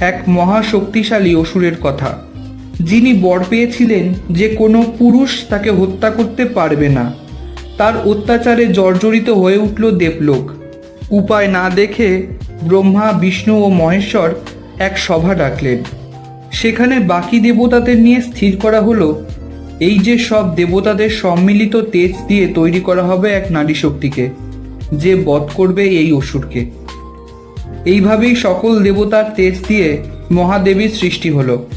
এক মহাশক্তিশালী অসুরের কথা। যিনি বর পেয়েছিলেন যে কোনো পুরুষ তাকে হত্যা করতে পারবে না। তার অত্যাচারে জর্জরিত হয়ে উঠল দেবলোক। উপায় না দেখে ব্রহ্মা, বিষ্ণু ও মহেশ্বর এক সভা ডাকলেন। সেখানে বাকি দেবতাদের নিয়ে স্থির করা হলো। এই যে সব দেবতাদের সম্মিলিত তেজ দিয়ে তৈরি করা হবে এক নারী শক্তিকে যে বধ করবে এই অসুরকে। এইভাবেই সকল দেবতার তেজ দিয়ে মহাদেবীর সৃষ্টি হলো।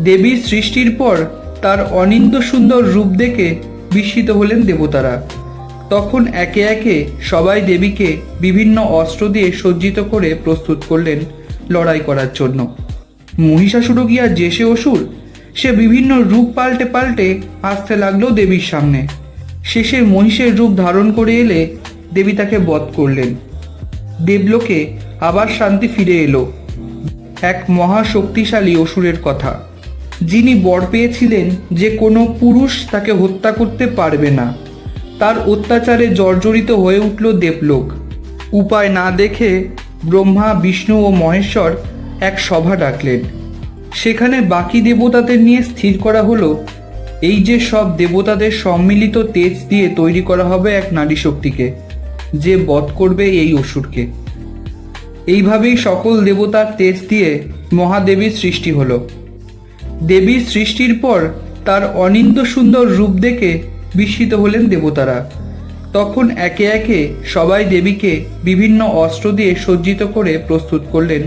দেবীর সৃষ্টির পর তার অনিন্দ সুন্দর রূপ দেখে বিস্মিত হলেন দেবতারা। তখন একে একে সবাই দেবীকে বিভিন্ন অস্ত্র দিয়ে সজ্জিত করে প্রস্তুত করলেন লড়াই করার জন্য। মহিষাসুর গিয়া যে সে অসুর, সে বিভিন্ন রূপ পাল্টে পাল্টে আসতে লাগল দেবীর সামনে। শেষে মহিষের রূপ ধারণ করে এলে দেবী তাকে বধ করলেন। দেবলোকে আবার শান্তি ফিরে এলো। এক মহাশক্তিশালী অসুরের কথা। যিনি বর পেয়েছিলেন যে কোনো পুরুষ তাকে হত্যা করতে পারবে না। তার অত্যাচারে জর্জরিত হয়ে উঠল দেবলোক। উপায় না দেখে ব্রহ্মা, বিষ্ণু ও মহেশ্বর এক সভা ডাকলেন। সেখানে বাকি দেবতাদের নিয়ে স্থির করা হলো। এই যে সব দেবতাদের সম্মিলিত তেজ দিয়ে তৈরি করা হবে এক নারী শক্তিকে যে বধ করবে এই অসুরকে। এইভাবেই সকল দেবতার তেজ দিয়ে মহাদেবীর সৃষ্টি হল। দেবীর সৃষ্টির পর তার অনিন্দ সুন্দর রূপ দেখে বিস্মিত হলেন দেবতারা। তখন একে একে সবাই দেবীকে বিভিন্ন অস্ত্র দিয়ে সজ্জিত করে প্রস্তুত করলেন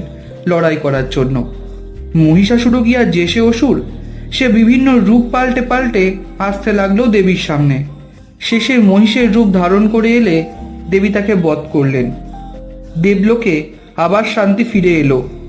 লড়াই করার জন্য। মহিষাসুরও গিয়া যে সে অসুর, সে বিভিন্ন রূপ পাল্টে পাল্টে আসতে লাগল দেবীর সামনে। শেষে মহিষের রূপ ধারণ করে এলে দেবী তাকে বধ করলেন। দেবলোকে আবার শান্তি ফিরে এলো।